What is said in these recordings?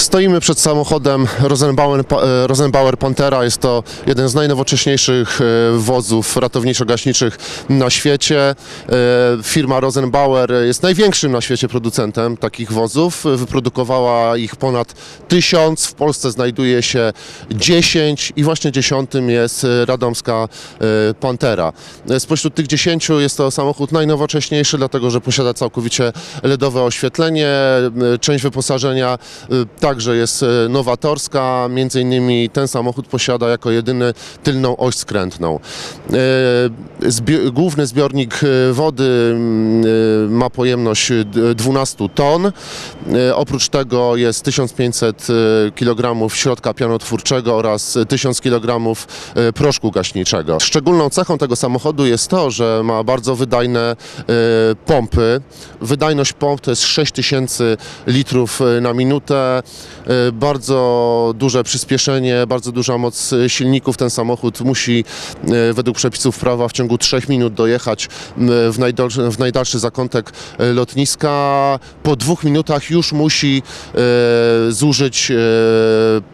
Stoimy przed samochodem Rosenbauer, e, Rosenbauer Pantera. Jest to jeden z najnowocześniejszych e, wozów ratowniczo-gaśniczych na świecie. E, Firma Rosenbauer jest największym na świecie producentem takich wozów. Wyprodukowała ich ponad tysiąc. W Polsce znajduje się 10 i właśnie dziesiątym jest radomska Pantera. Spośród tych 10 jest to samochód najnowocześniejszy, dlatego że posiada całkowicie LEDowe oświetlenie. Część wyposażenia także jest e, nowatorska. Między innymi ten samochód posiada jako jedyny tylną oś skrętną. E, zbi- główny zbiornik e, wody mm, ma pojemność e, d- 12 ton. Oprócz tego jest 1500 kg środka pianotwórczego oraz 1000 kg proszku gaśniczego. Szczególną cechą tego samochodu jest to, że ma bardzo wydajne pompy. Wydajność pomp to jest 6000 litrów na minutę. E, Bardzo duże przyspieszenie, bardzo duża moc silników. Ten samochód musi e, według przepisów prawa w ciągu 3 minut dojechać w najdalszy, w najdalszy zakątek e, lotniska. Po dwóch minutach już musi zużyć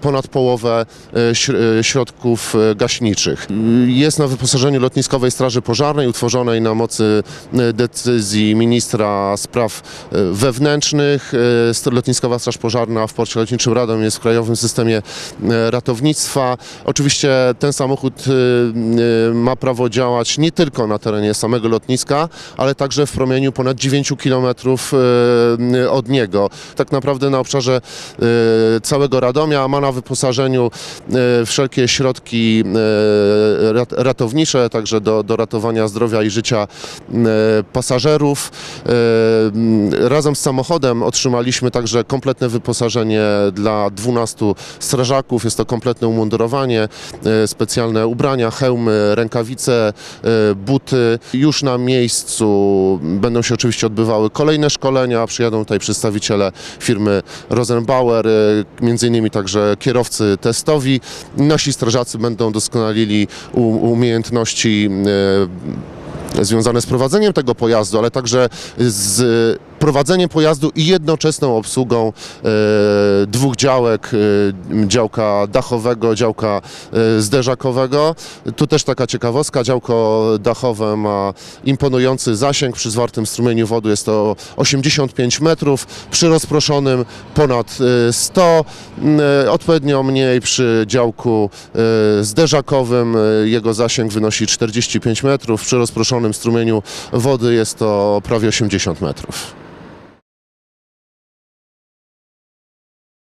ponad połowę śr- środków gaśniczych. Jest na wyposażeniu lotniskowej Straży Pożarnej utworzonej na mocy decyzji ministra spraw wewnętrznych. Lotniskowa Straż Pożarna w porcie lotniczym Radom jest w krajowym systemie e, ratownictwa. Oczywiście ten samochód e, e, ma prawo działać nie tylko na terenie samego lotniska, ale także w promieniu ponad 9 km od niego. Tak naprawdę na obszarze całego Radomia ma na wyposażeniu wszelkie środki rat- ratownicze, także do, do ratowania zdrowia i życia pasażerów. Razem z samochodem otrzymaliśmy także kompletne wyposażenie dla 12 strażaków. Jest to kompletne umundurowanie, e, specjalne ubrania, hełmy, rękawice, e, buty. Już na miejscu będą się oczywiście odbywały kolejne szkolenia. Przyjadą tutaj przedstawiciele firmy Rosenbauer, e, między innymi także kierowcy testowi. Nasi strażacy będą doskonalili umiejętności e, związane z prowadzeniem tego pojazdu, ale także z prowadzeniem pojazdu i jednoczesną obsługą e, dwóch działek, e, działka dachowego, działka e, zderzakowego. Tu też taka ciekawostka, działko dachowe ma imponujący zasięg, przy zwartym strumieniu wody jest to 85 metrów, przy rozproszonym ponad e, 100, m, e, odpowiednio mniej przy działku e, zderzakowym, e, jego zasięg wynosi 45 metrów, przy rozproszonym strumieniu wody jest to prawie 80 metrów.